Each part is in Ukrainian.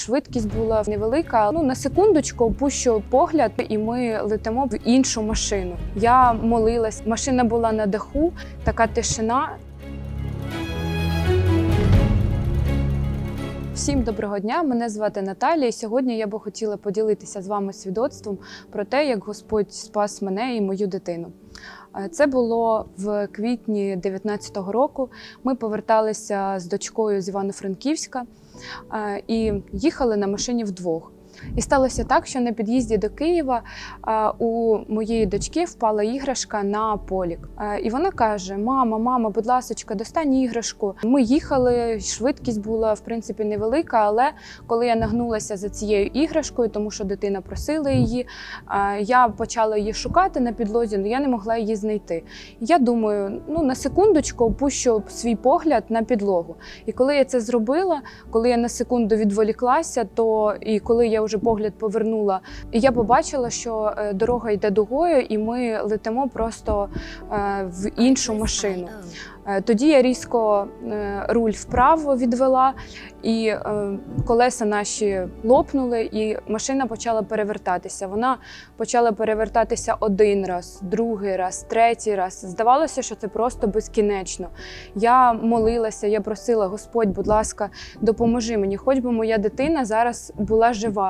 Швидкість була невелика. Ну на секундочку опущу погляд, і ми летимо в іншу машину. Я молилась. Машина була на даху, така тишина. Всім доброго дня! Мене звати Наталія. і Сьогодні я би хотіла поділитися з вами свідоцтвом про те, як Господь спас мене і мою дитину. Е, Це було в квітні 19-го року. Ми поверталися з дочкою з Івано-Франківська і їхали на машині вдвох. І сталося так, що на під'їзді до Києва у моєї дочки впала іграшка на полік. І вона каже: Мама, мама, будь ласочка, достань іграшку. Ми їхали, швидкість була в принципі невелика, але коли я нагнулася за цією іграшкою, тому що дитина просила її, я почала її шукати на підлозі, але я не могла її знайти. Я думаю, ну на секундочку опущу свій погляд на підлогу. І коли я це зробила, коли я на секунду відволіклася, то і коли я вже погляд повернула, І я побачила, що е, дорога йде дугою, і ми летимо просто е, в іншу машину. Е, Тоді я різко руль вправо відвела, і колеса наші лопнули, і машина почала перевертатися. Вона почала перевертатися один раз, другий раз, третій раз. Здавалося, що це просто безкінечно. Я молилася, я просила, Господь, будь ласка, допоможи мені, хоч би моя дитина зараз була жива.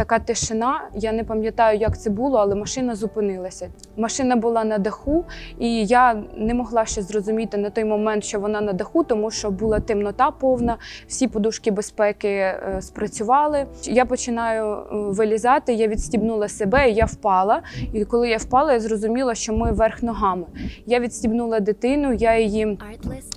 Така тишина, я не пам'ятаю, як це було, але машина зупинилася. Машина була на даху, і я не могла ще зрозуміти на той момент, що вона на даху, тому що була темнота повна, всі подушки безпеки е, спрацювали. Я починаю е, вилізати, я відстібнула себе, і я впала. І коли я впала, я зрозуміла, що ми вверх ногами. Я відстібнула дитину, я її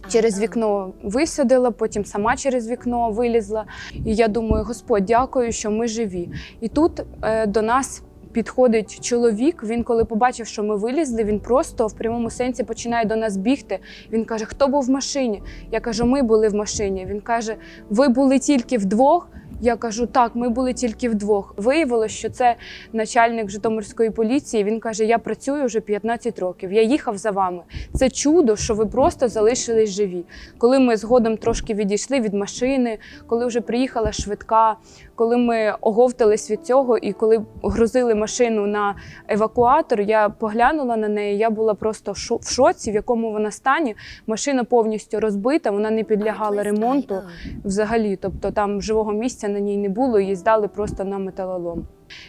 через вікно висадила, потім сама через вікно вилізла. І я думаю, Господь, дякую, що ми живі. І тут е, до нас. Підходить чоловік. Він, коли побачив, що ми вилізли, він просто в прямому сенсі починає до нас бігти. Він каже: Хто був в машині? Я кажу, ми були в машині. Він каже: Ви були тільки вдвох. Я кажу, так, ми були тільки вдвох. Виявилося, що це начальник Житомирської поліції. Він каже: Я працюю вже 15 років. Я їхав за вами. Це чудо, що ви просто залишились живі. Коли ми згодом трошки відійшли від машини, коли вже приїхала швидка, коли ми оговтались від цього, і коли грузили машину на евакуатор, я поглянула на неї. Я була просто в шоці, в якому вона стані. Машина повністю розбита, вона не підлягала ремонту взагалі. Тобто там живого місця на ній не було, її здали просто на металолом.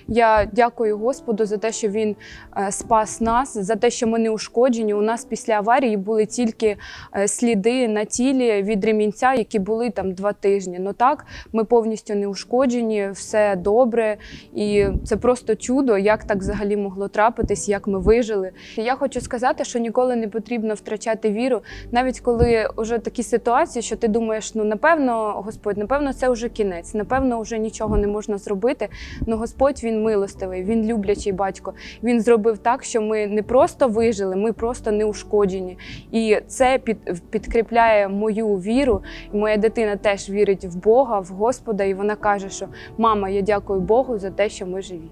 Я дякую Господу за те, що він е, спас нас, за те, що ми не ушкоджені. У нас після аварії були тільки е, сліди на тілі від ремінця, які були там два тижні. Ну так, ми повністю не ушкоджені, все добре, і це просто чудо, як так взагалі могло трапитись, як ми вижили. Я хочу сказати, що ніколи не потрібно втрачати віру, навіть коли вже такі ситуації, що ти думаєш, ну напевно, Господь, напевно, це вже кінець, напевно, вже нічого не можна зробити. Ну Господь він милостивий, він люблячий батько. Він зробив так, що ми не просто вижили, ми просто не ушкоджені. І це під, підкріпляє мою віру. Моя дитина теж вірить в Бога, в Господа, і вона каже, що мама, я дякую Богу за те, що ми живі.